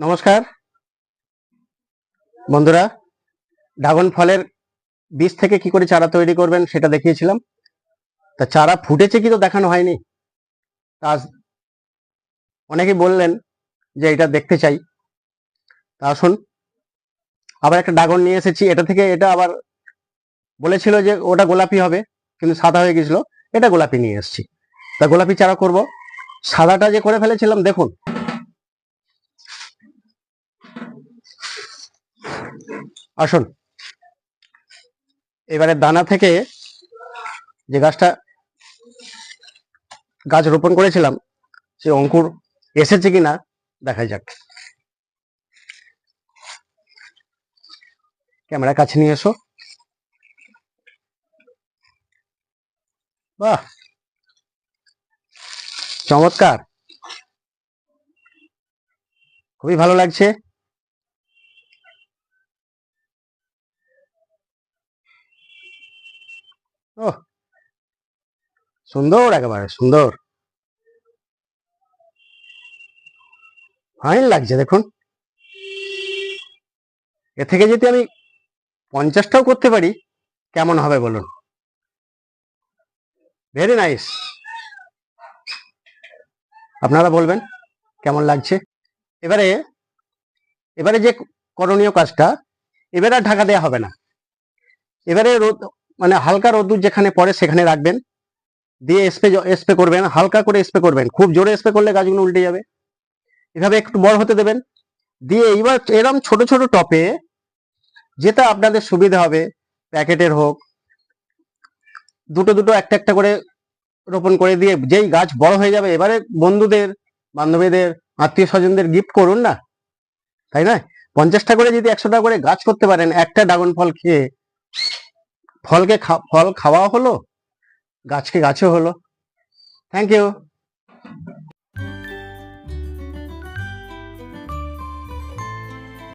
নমস্কার। বন্ধুরা, ড্রাগন ফলের বীজ থেকে কি করে চারা তৈরি করবেন সেটা দেখিয়েছিলাম। তা চারা ফুটেছে কি তো দেখানো হয়নি। তা অনেকে বললেন যে এটা দেখতে চাই। তা আসুন, আবার একটা ড্রাগন নিয়ে এসেছি। এটা থেকে এটা আবার বলেছিল যে ওটা গোলাপি হবে, কিন্তু সাদা হয়ে গেছিল। এটা গোলাপি নিয়ে এসেছি। তা গোলাপি চারা করব। সাদাটা যে করে ফেলেছিলাম, দেখুন। আসুন। এবারে দানা থেকে যে গাছটা গাছ রোপণ করেছিলাম, সে অঙ্কুর এসেছে কিনা দেখা যাক। ক্যামেরা কাছে নিয়ে এসো। বাহ! চমৎকার! খুবই ভালো লাগছে। ও সুন্দর একেবারে, সুন্দর। ফাইন লাগছে, দেখুন। এ থেকে যদি আমি পঞ্চাশটাও করতে পারি, কেমন হবে বলুন? ভেরি নাইস আপনারা বলবেন, কেমন লাগছে? এবারে এবারে যে করণীয় কাজটা, এবারে ঢাকা দেওয়া হবে না। এবারে রোদ মানে হালকা রোদ্দুর যেখানে পড়ে সেখানে রাখবেন। দিয়ে স্প্রে স্প্রে করবেন, হালকা করে স্প্রে করবেন। খুব জোরে স্প্রে করলে গাছগুলো উল্টে যাবে। এভাবে একটু বড় হতে দেবেন। দিয়ে এইবার এরম ছোট ছোট টপে যেটা আপনাদের সুবিধা হবে, প্যাকেটের হোক, দুটো দুটো একটা একটা করে রোপণ করে দিয়ে যেই গাছ বড় হয়ে যাবে, এবারে বন্ধুদের, বান্ধবীদের আত্মীয় স্বজনদের গিফট করুন না? তাই না পঞ্চাশটা করে যদি একশো টাকা করে গাছ করতে পারেন, একটা ড্রাগন ফল খেয়ে ফলকে ফল খাওয়া হলো গাছকে গাছও হলো। Thank you